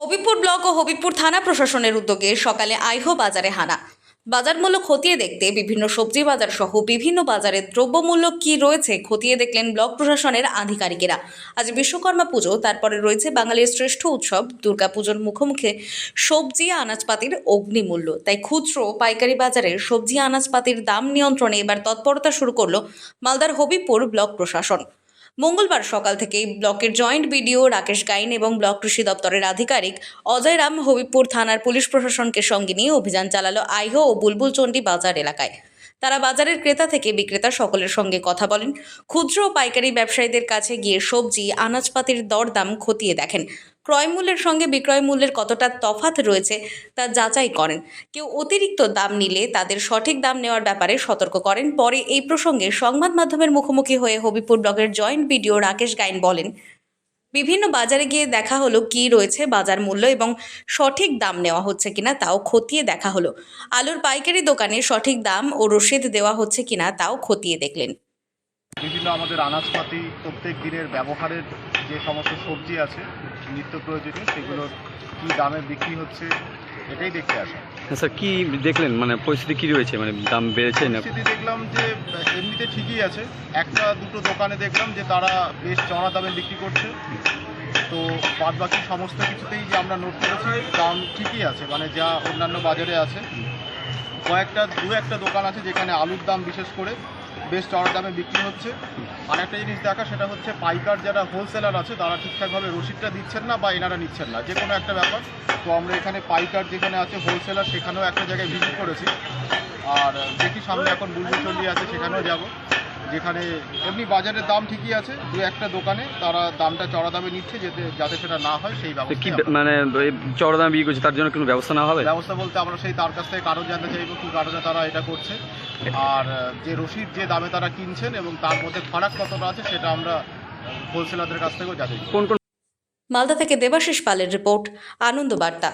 Habibpur block ও হবিপুর থানা প্রশাসনের উদ্যোগে সকালে আইহো বাজারে হানা। বাজার মূল্য খতিয়ে দেখতে বিভিন্ন সবজি বাজার সহ বিভিন্ন বাজারের দ্রব্যমূল্য কি রয়েছে খতিয়ে দেখলেন ব্লক প্রশাসনের আধিকারিকেরা। আজ বিশ্বকর্মা পুজো, তারপরে রয়েছে বাঙালির শ্রেষ্ঠ উৎসব, দুর্গাপুজোর মুখোমুখি সবজি আনাজপাতির অগ্নিমূল্য। তাই খুচরো পাইকারি বাজারের সবজি আনাজপাতির দাম নিয়ন্ত্রণে এবার তৎপরতা শুরু করল মালদার হবিপুর ব্লক প্রশাসন। মঙ্গলবার সকাল থেকেই ব্লকের জয়েন্ট বিডিও রাকেশ গাইন এবং ব্লক কৃষি দপ্তরের আধিকারিক অজয় রাম হবিবপুর থানার পুলিশ প্রশাসনকে সঙ্গে নিয়ে অভিযান চালালো আইহো ও বুলবুলচণ্ডী বাজার এলাকায়। তারা বাজারের ক্রেতা থেকে বিক্রেতা সকলের সঙ্গে কথা বলেন। ক্ষুদ্র ও পাইকারি ব্যবসায়ীদের কাছে গিয়ে সবজি, আনাজপাতির দরদাম খতিয়ে দেখেন। ক্রয় মূল্যের সঙ্গে বিক্রয় মূল্যের কতটা তফাৎ রয়েছে তা যাচাই করেন। কেউ অতিরিক্ত দাম নিলে তাদের সঠিক দাম নেওয়ার ব্যাপারে সতর্ক করেন। পরে এই প্রসঙ্গে সংবাদ মাধ্যমের মুখোমুখি হয়ে হবিপুর ব্লকের জয়েন্ট বিডিও রাকেশ গাইন বলেন, বিভিন্ন বাজারে গিয়ে দেখা হলো কি রয়েছে, বাজার মূল্য এবং সঠিক দাম নেওয়া হচ্ছে কিনা তাও খতিয়ে দেখা হলো। আলুর পাইকারি দোকানে সঠিক দাম ও রসিদ দেওয়া হচ্ছে কিনা তাও খতিয়ে দেখলেন। বিভিন্ন আমাদের আনাজপাতি প্রত্যেক দিনের ব্যবহারের যে সমস্ত সবজি আছে নিত্য প্রয়োজনীয় সেগুলোর কী দামে বিক্রি হচ্ছে এটাই দেখতে আসা। স্যার কি দেখলেন? মানে পরিস্থিতি কি রয়েছে? মানে দাম বেড়েছে না? পরিস্থিতি দেখলাম যে এমনিতে ঠিকই আছে। একটা দুটো দোকানে দেখলাম যে তারা বেশ চড়া দামে বিক্রি করছে। তো বাদ বাকি সমস্ত কিছুতেই যে আমরা নোট করেছি দাম ঠিকই আছে। মানে যা অন্যান্য বাজারে আছে কয়েকটা দু একটা দোকান আছে যেখানে আলুর দাম বিশেষ করে বেশ চড়া দামে বিক্রি হচ্ছে। আর একটা জিনিস দেখা সেটা হচ্ছে পাইকার যারা হোলসেলার আছে তারা ঠিকঠাকভাবে রসিদটা দিচ্ছেন না বা এনারা নিচ্ছেন না। যে কোনো একটা ব্যাপার। তো আমরা এখানে পাইকার যেখানে আছে হোলসেলার সেখানেও একটা জায়গায় ভিজিট করেছি। আর দেখি সামনে এখন বুলবুল চন্ডি আছে সেখানেও যাব। যেখানে এমনি বাজারের দাম ঠিকই আছে দু একটা দোকানে তারা দামটা চড়া দামে নিচ্ছে যাতে যাতে সেটা না হয় সেই ব্যবস্থা মানে চড়া দামে বিক্রি করছে তার জন্য কোনো ব্যবস্থা না হবে? ব্যবস্থা বলতে আমরা সেই তার কাছ থেকে কারণ জানতে চাইব কি কারণে তারা এটা করছে। আর যে রশিদ যে দামে তারা কিনছেন এবং তার মধ্যে ফারাক কতটা আছে সেটা আমরা হোলসেলারদের কাছ থেকেও জানি মালদা থেকে দেবাশিস পালের রিপোর্ট, আনন্দ বার্তা।